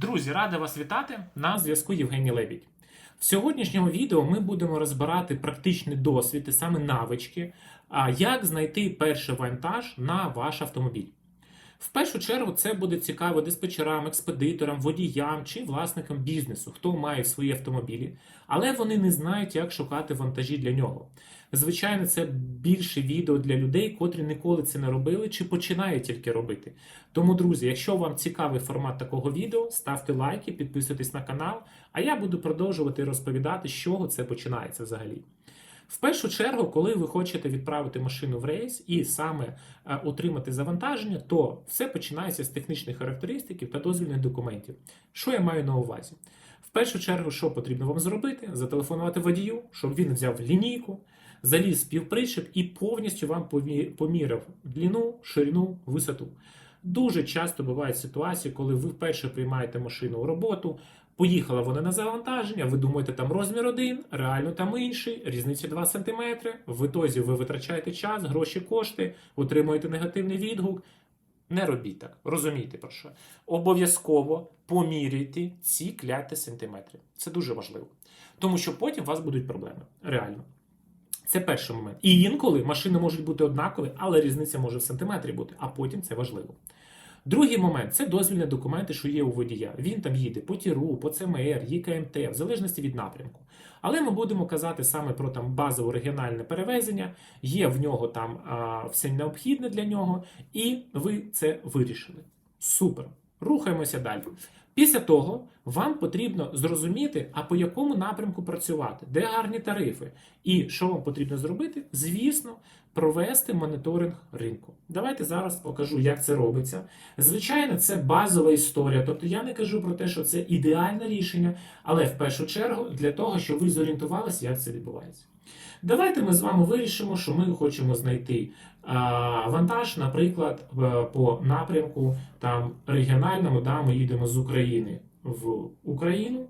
Друзі, радий вас вітати на зв'язку Євгеній Лебідь. В сьогоднішньому відео ми будемо розбирати практичний досвід і саме навички, як знайти перший вантаж на ваш автомобіль. В першу чергу це буде цікаво диспетчерам, експедиторам, водіям чи власникам бізнесу, хто має свої автомобілі, але вони не знають, як шукати вантажі для нього. Звичайно, це більше відео для людей, котрі ніколи це не робили чи починають тільки робити. Тому, друзі, якщо вам цікавий формат такого відео, ставте лайки, підписуйтесь на канал, а я буду продовжувати розповідати, з чого це починається взагалі. В першу чергу, коли ви хочете відправити машину в рейс і саме е, отримати завантаження, то все починається з технічних характеристик та дозвільних документів. Що я маю на увазі? В першу чергу, що потрібно вам зробити? Зателефонувати водію, щоб він взяв лінійку, заліз в співпричеп і повністю вам помі- поміряв длину, ширину, висоту. Дуже часто бувають ситуації, коли ви вперше приймаєте машину у роботу, поїхала вона на завантаження, ви думаєте, там розмір один, реально там інший, різниця 2 см. В ітозі ви витрачаєте час, гроші, кошти, отримуєте негативний відгук. Не робіть так, розумійте про що. Обов'язково поміряйте ці кляті сантиметри. Це дуже важливо. Тому що потім у вас будуть проблеми. Реально. Це перший момент. І інколи машини можуть бути однакові, але різниця може в сантиметрі бути, а потім це важливо. Другий момент це дозвільні документи, що є у водія. Він там їде по ТІРУ, по ЦМР, ЄКМТ, в залежності від напрямку. Але ми будемо казати саме про там базове регіональне перевезення. Є в нього там а, все необхідне для нього, і ви це вирішили. Супер. Рухаємося далі. Після того вам потрібно зрозуміти, а по якому напрямку працювати, де гарні тарифи, і що вам потрібно зробити, звісно, провести моніторинг ринку. Давайте зараз покажу, як це робиться. Звичайно, це базова історія. Тобто я не кажу про те, що це ідеальне рішення, але в першу чергу для того, щоб ви зорієнтувалися, як це відбувається. Давайте ми з вами вирішимо, що ми хочемо знайти вантаж, наприклад, по напрямку там регіональному, да, ми їдемо з України в Україну.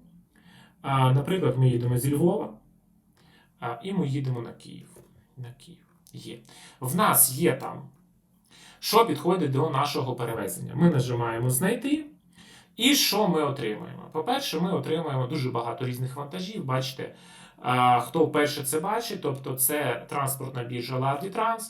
Наприклад, ми їдемо зі Львова, і ми їдемо на Київ. На Київ. Є. В нас є там, що підходить до нашого перевезення. Ми нажимаємо знайти. І що ми отримуємо? По-перше, ми отримуємо дуже багато різних вантажів. Бачите, хто вперше це бачить, тобто це транспортна біржа Trans.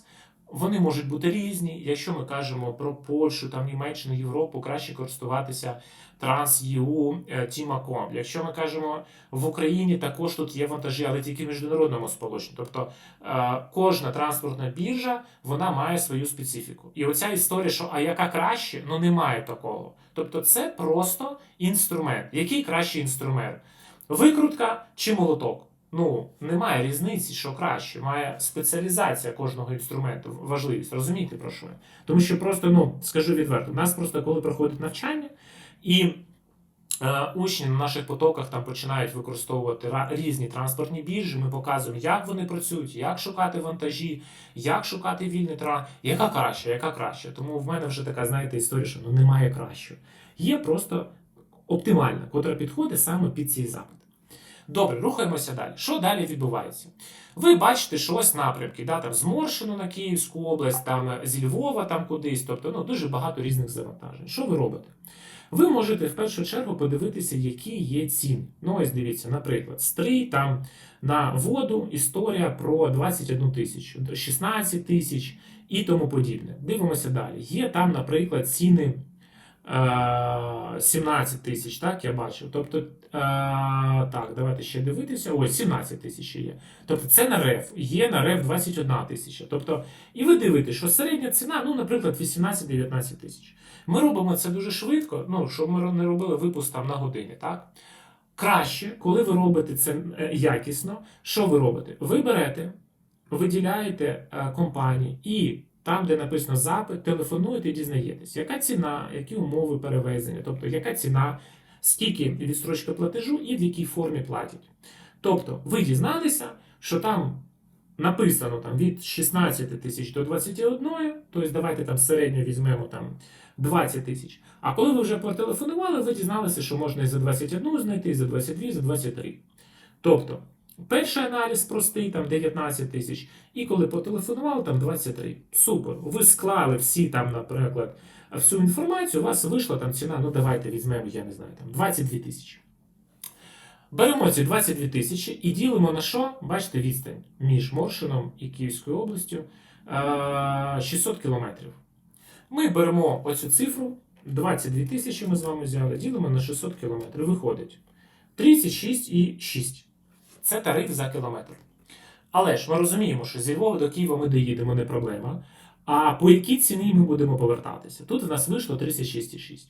Вони можуть бути різні. Якщо ми кажемо про Польщу, там Німеччину, Європу, краще користуватися Транс.ЄУ Тімаком. Якщо ми кажемо в Україні, також тут є вантажі, але тільки в міжнародному сполученні. Тобто е, кожна транспортна біржа вона має свою специфіку. І оця історія, що а яка краще, ну немає такого. Тобто, це просто інструмент. Який кращий інструмент? Викрутка чи молоток? Ну, немає різниці, що краще. Має спеціалізація кожного інструменту, важливість. Розумієте про що? Тому що просто, ну, скажу відверто, у нас просто коли проходить навчання, і е, учні на наших потоках там починають використовувати різні транспортні біржі. Ми показуємо, як вони працюють, як шукати вантажі, як шукати вільний транспорт, яка краща, яка краща. Тому в мене вже така, знаєте, історія, що ну немає кращої. Є просто оптимальна, котра підходить саме під ці запити. Добре, рухаємося далі. Що далі відбувається? Ви бачите, що ось напрямки, да, там з на Київську область, там е, зі Львова там кудись, тобто ну, дуже багато різних завантажень. Що ви робите? Ви можете в першу чергу подивитися, які є ціни. Ну, ось дивіться, наприклад, стрій там на воду історія про 21 тисячу, 16 тисяч і тому подібне. Дивимося далі. Є там, наприклад, ціни е, 17 тисяч, так, я бачу. Тобто, е, так, давайте ще дивитися. Ось 17 тисяч є. Тобто це на РЕФ, є на РЕФ 21 тисяча. Тобто, і ви дивитесь, що середня ціна, ну, наприклад, 18-19 тисяч. Ми робимо це дуже швидко, ну, щоб ми не робили випуск там на години, так? Краще, коли ви робите це е, якісно, що ви робите? Ви берете, виділяєте е, компанії і там, де написано запит, телефонуєте і дізнаєтесь, яка ціна, які умови перевезення, тобто яка ціна, скільки відстрочка платежу і в якій формі платять. Тобто, ви дізналися, що там написано там, від 16 тисяч до 21, тобто давайте там середньо візьмемо там 20 тисяч. А коли ви вже потелефонували, ви дізналися, що можна і за 21 знайти, і за 22, і за 23. Тобто, перший аналіз простий, там 19 тисяч, і коли потелефонували, там 23. Супер. Ви склали всі там, наприклад, всю інформацію, у вас вийшла там ціна, ну давайте візьмемо, я не знаю, там 22 тисячі. Беремо ці 22 тисячі і ділимо на що? Бачите, відстань між Моршином і Київською областю е, 600 кілометрів. Ми беремо оцю цифру, 22 тисячі ми з вами взяли, ділимо на 600 кілометрів. Виходить 36,6. Це тариф за кілометр. Але ж ми розуміємо, що зі Львова до Києва ми доїдемо не проблема. А по якій ціні ми будемо повертатися? Тут у нас вийшло 36,6.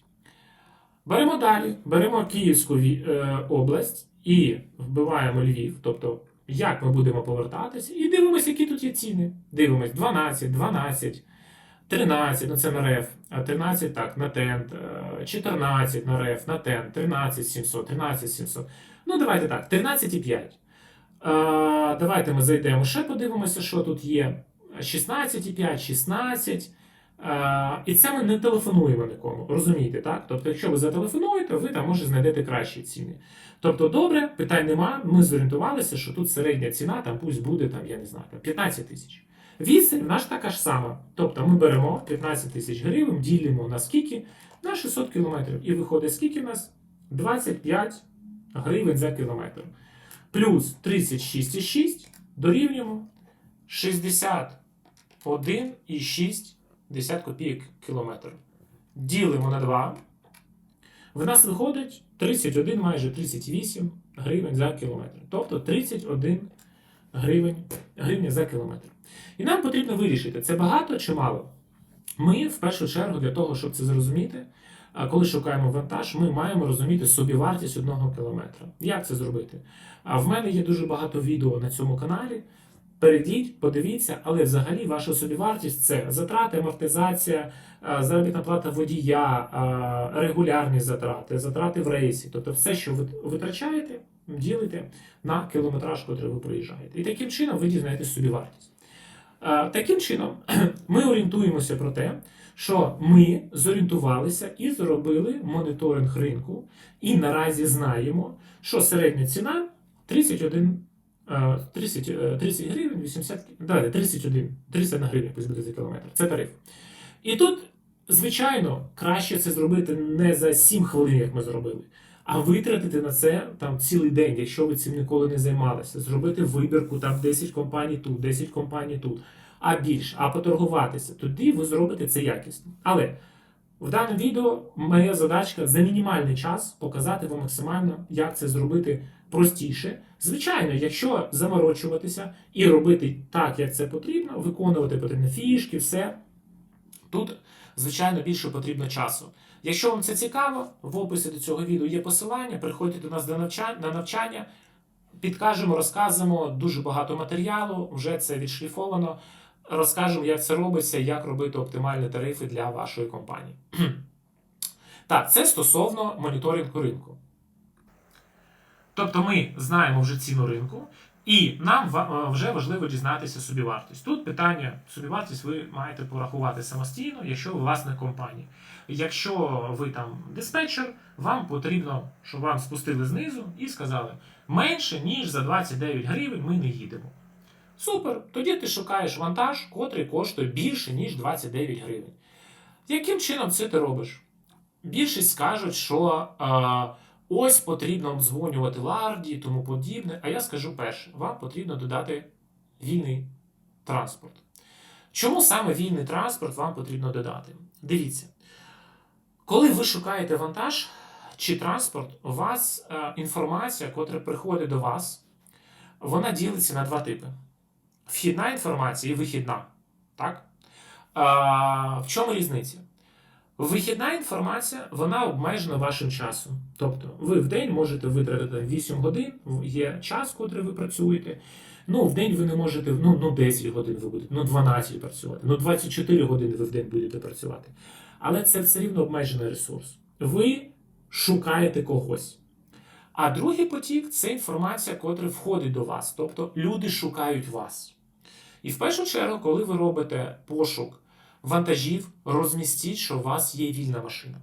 Беремо далі, беремо Київську е, область і вбиваємо Львів, тобто як ми будемо повертатися, і дивимося, які тут є ціни. Дивимось 12, 12, 13, ну це на РЕФ, 13 так, на тент, е, 14 на РЕФ, на тент, 13 700, 13 700. Ну, давайте так, 13,5. Давайте ми зайдемо ще подивимося, що тут є. 16,5, 16. Е, І це ми не телефонуємо нікому. Розумієте, так? Тобто, якщо ви зателефонуєте, ви там може знайдете кращі ціни. Тобто, добре, питань нема. Ми зорієнтувалися, що тут середня ціна, там пусть буде там, я не знаю, там 15 тисяч. Відстань в нас така ж сама. Тобто ми беремо 15 тисяч гривень, ділимо на скільки? На 600 кілометрів. І виходить, скільки в нас? 25 гривень за кілометр. Плюс 36,6 дорівнюємо 61,6 копійок кілометр. Ділимо на 2. В нас виходить 31, майже 38 гривень за кілометр. Тобто 31 гривень, гривня за кілометр. І нам потрібно вирішити, це багато чи мало. Ми, в першу чергу, для того, щоб це зрозуміти, а коли шукаємо вантаж, ми маємо розуміти собівартість одного кілометра. Як це зробити? А в мене є дуже багато відео на цьому каналі. Перейдіть, подивіться, але взагалі ваша собівартість це затрати, амортизація, заробітна плата водія, регулярні затрати, затрати в рейсі. Тобто все, що ви витрачаєте, ділите на кілометраж, котрий ви проїжджаєте. І таким чином ви дізнаєтесь собівартість. Таким чином, ми орієнтуємося про те, що ми зорієнтувалися і зробили моніторинг ринку, і наразі знаємо, що середня ціна 31 е, 30, е, 30 гривень, 80, далі 31, 31 гривня пусть буде за кілометр. Це тариф. І тут, звичайно, краще це зробити не за 7 хвилин, як ми зробили, а витратити на це там цілий день, якщо ви цим ніколи не займалися. Зробити вибірку, там 10 компаній тут, 10 компаній тут, а більше, а поторгуватися. Тоді ви зробите це якісно. Але в даному відео моя задачка за мінімальний час показати вам максимально, як це зробити простіше. Звичайно, якщо заморочуватися і робити так, як це потрібно, виконувати потрібно фішки, все. Тут, звичайно, більше потрібно часу. Якщо вам це цікаво, в описі до цього відео є посилання, приходьте до нас на навчання, підкажемо, розказуємо дуже багато матеріалу, вже це відшліфовано. Розкажемо, як це робиться, як робити оптимальні тарифи для вашої компанії. Так, це стосовно моніторингу ринку. Тобто ми знаємо вже ціну ринку, і нам е, вже важливо дізнатися собівартість. Тут питання собівартість ви маєте порахувати самостійно, якщо ви власник компанії. Якщо ви там диспетчер, вам потрібно, щоб вам спустили знизу і сказали, менше ніж за 29 гривень ми не їдемо. Супер, тоді ти шукаєш вантаж, котрий коштує більше, ніж 29 гривень. Яким чином це ти робиш? Більшість скажуть, що е, ось потрібно обдзвонювати ларді і тому подібне. А я скажу перше: вам потрібно додати вільний транспорт. Чому саме вільний транспорт вам потрібно додати? Дивіться, коли ви шукаєте вантаж чи транспорт, у вас е, інформація, котра приходить до вас, вона ділиться на два типи: вхідна інформація і вихідна. Так? А, в чому різниця? Вихідна інформація вона обмежена вашим часом. Тобто, ви в день можете витратити 8 годин, є час, котрий ви працюєте. Ну, в день ви не можете, ну, ну 10 годин ви будете, ну 12 працювати, ну 24 години ви в день будете працювати. Але це все рівно обмежений ресурс. Ви шукаєте когось. А другий потік це інформація, котра входить до вас. Тобто люди шукають вас. І в першу чергу, коли ви робите пошук вантажів, розмістіть, що у вас є вільна машина.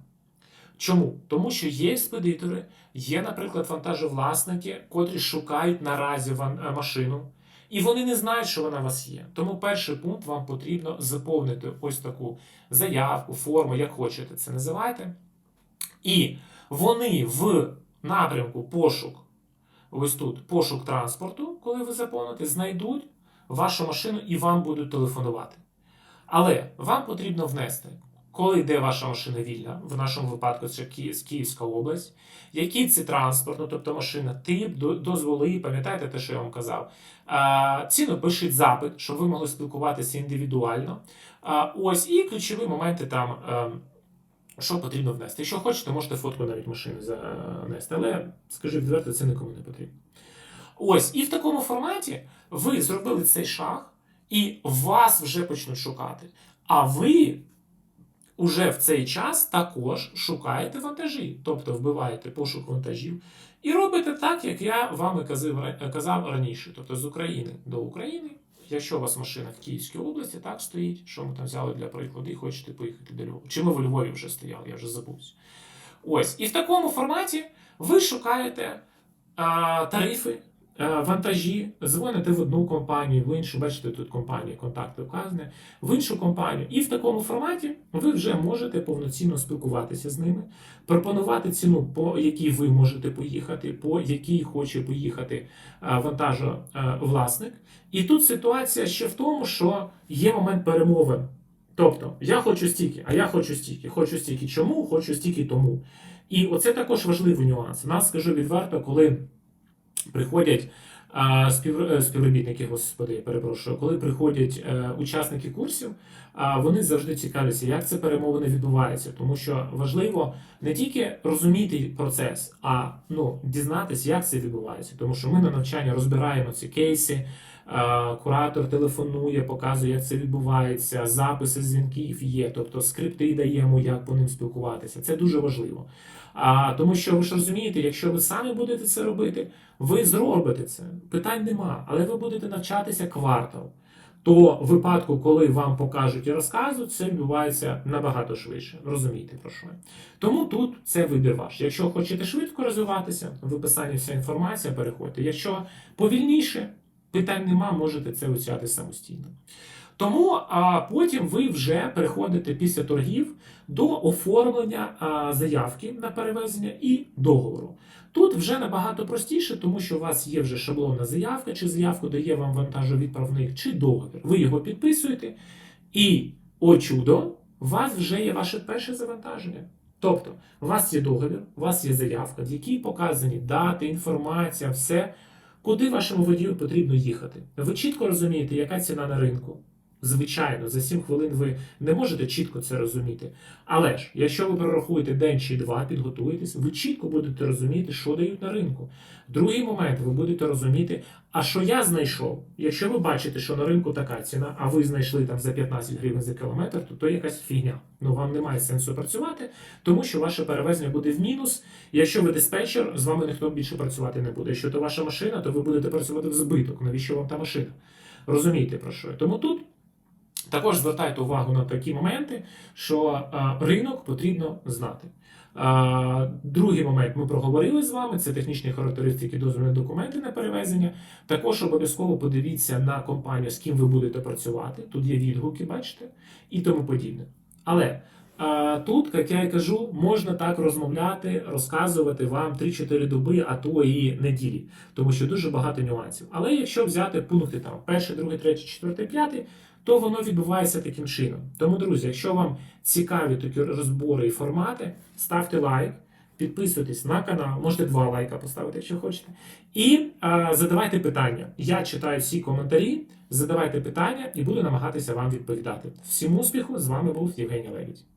Чому? Тому що є експедитори, є, наприклад, вантажовласники, котрі шукають наразі е, машину, І вони не знають, що вона у вас є. Тому перший пункт вам потрібно заповнити ось таку заявку, форму, як хочете це називайте. І вони в напрямку пошук, ось тут пошук транспорту, коли ви заповните, знайдуть вашу машину і вам будуть телефонувати. Але вам потрібно внести, коли йде ваша машина вільна, в нашому випадку це Ки- Київська область, який це транспорт, ну тобто машина, тип, до- дозволи, пам'ятаєте те, що я вам казав. Ціну пишіть запит, щоб ви могли спілкуватися індивідуально. Ось і ключові моменти там. ем, що потрібно внести? Якщо хочете, можете фотку навіть машини занести, але скажу відверто, це нікому не потрібно. Ось, і в такому форматі ви зробили цей шаг, і вас вже почнуть шукати. А ви уже в цей час також шукаєте вантажі, тобто вбиваєте пошук вантажів, і робите так, як я вам казав, раніше, тобто з України до України. Якщо у вас машина в Київській області, так стоїть, що ми там взяли для прикладу, і хочете поїхати до Львова. Чи ми в Львові вже стояли, я вже забувся. Ось. І в такому форматі ви шукаєте а, тарифи, вантажі, дзвоните в одну компанію, в іншу, бачите, тут компанії, контакти вказані, в іншу компанію. І в такому форматі ви вже можете повноцінно спілкуватися з ними, пропонувати ціну, по якій ви можете поїхати, по якій хоче поїхати а, вантажовласник. І тут ситуація ще в тому, що є момент перемовин. Тобто, я хочу стільки, а я хочу стільки, хочу стільки чому, хочу стільки тому. І оце також важливий нюанс. Нас скажу відверто, коли приходять а, спів, е, співробітники, господи, перепрошую, коли приходять е, учасники курсів, вони завжди цікавляться, як це перемовини відбуваються, тому що важливо не тільки розуміти процес, а ну, дізнатися, як це відбувається. Тому що ми на навчанні розбираємо ці кейси. А, Куратор телефонує, показує, як це відбувається, записи дзвінків є, тобто скрипти даємо, як по ним спілкуватися. Це дуже важливо. А, тому що ви ж розумієте, якщо ви самі будете це робити, ви зробите це. Питань нема. Але ви будете навчатися квартал. То в випадку, коли вам покажуть і розказують, це відбувається набагато швидше. Розумієте про що? Тому тут це вибір ваш. Якщо хочете швидко розвиватися, в описанні вся інформація, переходьте. Якщо повільніше, питань нема, можете це вивчати самостійно. Тому а потім ви вже переходите після торгів до оформлення а, заявки на перевезення і договору. Тут вже набагато простіше, тому що у вас є вже шаблонна заявка, чи заявку дає вам вантажовідправник, чи договір. Ви його підписуєте, і, о чудо, у вас вже є ваше перше завантаження. Тобто, у вас є договір, у вас є заявка, в якій показані дати, інформація, все, куди вашому водію потрібно їхати. Ви чітко розумієте, яка ціна на ринку. Звичайно, за 7 хвилин ви не можете чітко це розуміти. Але ж, якщо ви прорахуєте день чи два, підготуєтесь, ви чітко будете розуміти, що дають на ринку. Другий момент, ви будете розуміти, а що я знайшов. Якщо ви бачите, що на ринку така ціна, а ви знайшли там за 15 гривень за кілометр, то то якась фігня. Ну вам немає сенсу працювати, тому що ваше перевезення буде в мінус. Якщо ви диспетчер, з вами ніхто більше працювати не буде. Якщо то ваша машина, то ви будете працювати в збиток. Навіщо вам та машина? Розумієте про що? Тому тут. Також звертайте увагу на такі моменти, що ринок потрібно знати. Другий момент ми проговорили з вами: це технічні характеристики, дозвільні документи на перевезення. Також обов'язково подивіться на компанію, з ким ви будете працювати. Тут є відгуки, бачите, і тому подібне. Але тут, як я і кажу, можна так розмовляти, розказувати вам 3-4 доби, а то і неділі, тому що дуже багато нюансів. Але якщо взяти пункти там перший, другий, третій, четвертий, п'ятий, то воно відбувається таким чином. Тому, друзі, якщо вам цікаві такі розбори і формати, ставте лайк, підписуйтесь на канал, можете два лайка поставити, якщо хочете. І е, задавайте питання. Я читаю всі коментарі, задавайте питання і буду намагатися вам відповідати. Всім успіху! З вами був Євгеній Лебідь.